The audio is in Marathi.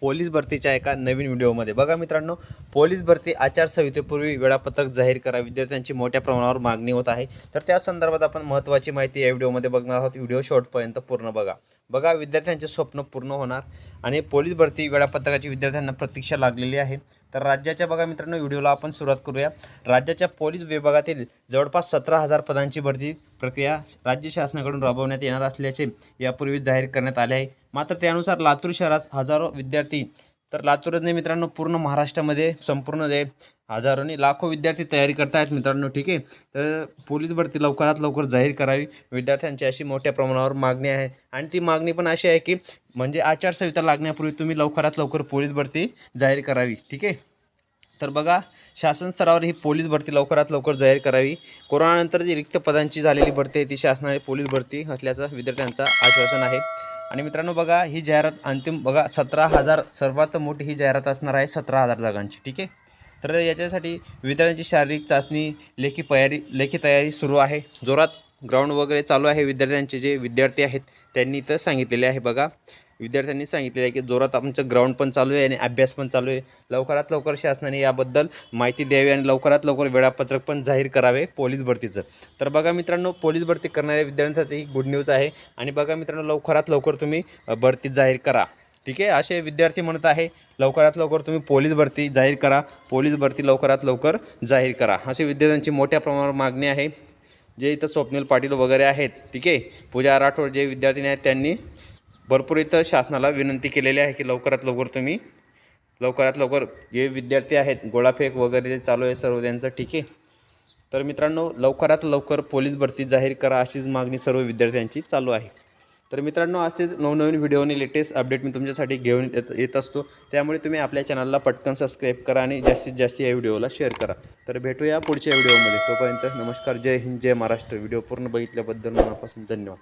पोलीस भरतीच्या एका नवीन व्हिडिओमध्ये. बघा मित्रांनो पोलीस भरती आचारसंहितेपूर्वी वेळापत्रक जाहीर करा. विद्यार्थ्यांची मोठ्या प्रमाणावर मागणी होत आहे. तर त्या संदर्भात आपण महत्त्वाची माहिती या व्हिडिओमध्ये बघणार आहोत. व्हिडिओ शॉर्टपर्यंत पूर्ण बघा. बघा विद्यार्थ्यांचे स्वप्न पूर्ण होणार आणि पोलीस भरती वेळापत्रकाची विद्यार्थ्यांना प्रतीक्षा लागलेली आहे. तर राज्याच्या बघा मित्रांनो व्हिडिओला आपण सुरुवात करूया. राज्याच्या पोलीस विभागातील जवळपास सतरा हजार पदांची भरती प्रक्रिया राज्य शासनाकडून राबवण्यात येणार असल्याचे यापूर्वी जाहीर करण्यात आले आहे. मात्र त्यानुसार लातूर शहरात हजारो विद्यार्थी तर लातूरने मित्रांनो पूर्ण महाराष्ट्रामध्ये संपूर्ण जे हजारोनी लाखो विद्यार्थी तयारी करतायत मित्रांनो ठीक आहे? तर पोलीस भरती लवकरात लवकर जाहीर करावी. विद्यार्थ्यांची अशी मोठ्या प्रमाणावर मागणी आहे. आणि ती मागणी पण अशी आहे की म्हणजे आचारसंहिता लागण्यापूर्वी तुम्ही लवकरात लवकर पोलीस भरती जाहीर करावी ठीक आहे? तर बघा शासन स्तरावर ही पोलीस भरती लवकरात लवकर जाहीर करावी. कोरोनानंतर जी रिक्त पदांची झालेली भरती आहे ती शासनाने पोलीस भरती असल्याचं विद्यार्थ्यांचा आश्वासन आहे. आणि मित्रांनो बघा ही जाहिरात अंतिम बघा सतरा हजार सर्वात मोठी ही जाहिरात असणार आहे सतरा हजार जागांची ठीक आहे? तर याच्यासाठी विद्यार्थ्यांची शारीरिक चाचणी लेखी तयारी लेखी तयारी सुरू आहे. जोरात ग्राउंड वगैरे चालू आहे विद्यार्थ्यांचे जे विद्यार्थी आहेत त्यांनी तर सांगितलेले आहे बघा. विद्यार्थ्यांनी सांगितलेलं आहे की जोरात आमचं ग्राउंड पण चालू आहे आणि अभ्यास पण चालू आहे. लवकरात लवकर शासनाने याबद्दल माहिती द्यावी आणि लवकरात लवकर वेळापत्रक पण जाहीर करावे पोलीस भरतीचं. तर बघा मित्रांनो पोलीस भरती करणाऱ्या विद्यार्थ्यांसाठी गुड न्यूज आहे. आणि बघा मित्रांनो लवकरात लवकर तुम्ही भरती जाहीर करा. ठीक आहे असे विद्यार्थी म्हणत आहे लवकरात लवकर तुम्ही पोलीस भरती जाहीर करा पोलीस भरती लवकरात लवकर जाहीर करा. असे विद्यार्थ्यांची मोठ्या प्रमाणावर मागणी आहे. जे इथं स्वप्नील पाटील वगैरे आहेत ठीक आहे पूजा राठोड जे विद्यार्थी आहेत त्यांनी भरपूर इथं शासनाला विनंती केलेली आहे की लवकरात लवकर तुम्ही लवकरात लवकर जे विद्यार्थी आहेत गोळाफेक वगैरे जे चालू आहे सर्व त्यांचं ठीक आहे. तर मित्रांनो लवकरात लवकर पोलीस भरती जाहीर करा अशीच मागणी सर्व विद्यार्थ्यांची चालू आहे. तर मित्रांनो असेच नवनवीन व्हिडिओ आणि लेटेस्ट अपडेट मी तुमच्यासाठी घेऊन येत येत असतो. त्यामुळे तुम्ही आपल्या चॅनलला पटकन सबस्क्राईब करा आणि जास्तीत जास्त या व्हिडिओला शेअर करा. तर भेटूया पुढच्या व्हिडिओमध्ये. तोपर्यंत नमस्कार. जय हिंद जय महाराष्ट्र. व्हिडिओ पूर्ण बघितल्याबद्दल मनापासून धन्यवाद.